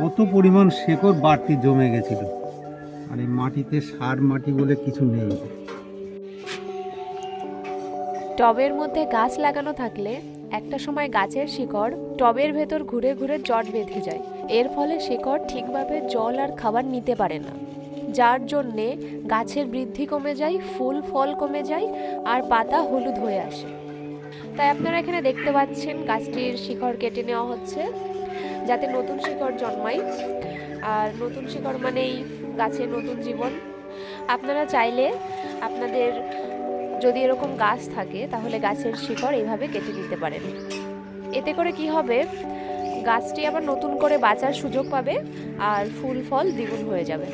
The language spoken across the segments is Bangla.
কত পরিমাণ শেকড় বাড়তি জমে গেছিল। আর এই মাটিতে সার মাটি বলে কিছু নেই। টবের মধ্যে গাছ লাগানো থাকলে একটা সময় গাছের শিকড় টবের ভেতর ঘুরে ঘুরে জট বেঁধে যায়। এর ফলে শিকড় ঠিকভাবে জল আর খাবার নিতে পারে না। যার জন্যে গাছের বৃদ্ধি কমে যায়, ফুল, ফল কমে যায় আর পাতা হলুদ হয়ে আসে। তাই আপনারা এখানে দেখতে পাচ্ছেন গাছটির শিকড় কেটে নেওয়া হচ্ছে। যাতে নতুন শিকড় জন্মায়। আর নতুন শিকড় মানেই গাছে নতুন জীবন। আপনারা চাইলে আপনাদের যদি এরকম গাছ থাকে, তাহলে গাছের শিকড় এইভাবে কেটে দিতে পারেন। এতে করে কি হবে? গাছটি আবার নতুন করে বাঁচার সুযোগ পাবে, আর ফুল ফল দ্বিগুণ হয়ে যাবে।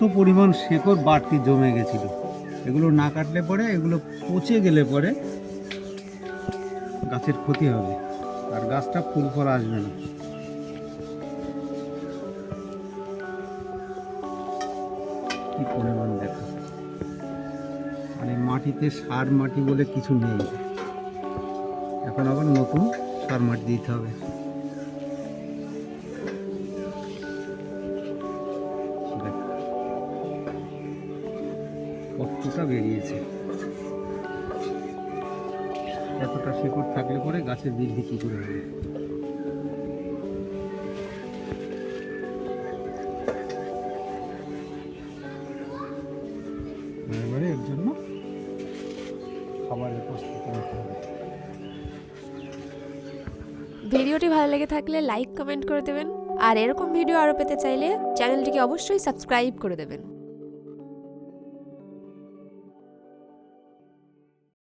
কত পরিমাণ শেকড় বাড়তি জমে গেছিল। এগুলো না কাটলে পরে, এগুলো পচে গেলে পরে গাছের ক্ষতি হবে। আর গাছটা ফুল ফল আসবে না। কি পরিমাণ দেখো। এই মাটিতে সার মাটি বলে কিছু নেই। এখন আবার নতুন সার মাটি দিতে হবে। কতটা বেরিয়েছে। এতটা শিকড় থাকলে পরে গাছের বৃদ্ধি কি করে হবে। ভিডিওটি ভালো লেগে থাকলে লাইক, কমেন্ট করে দেবেন। আর এরকম ভিডিও আরও পেতে চাইলে চ্যানেলটিকে অবশ্যই সাবস্ক্রাইব করে দেবেন।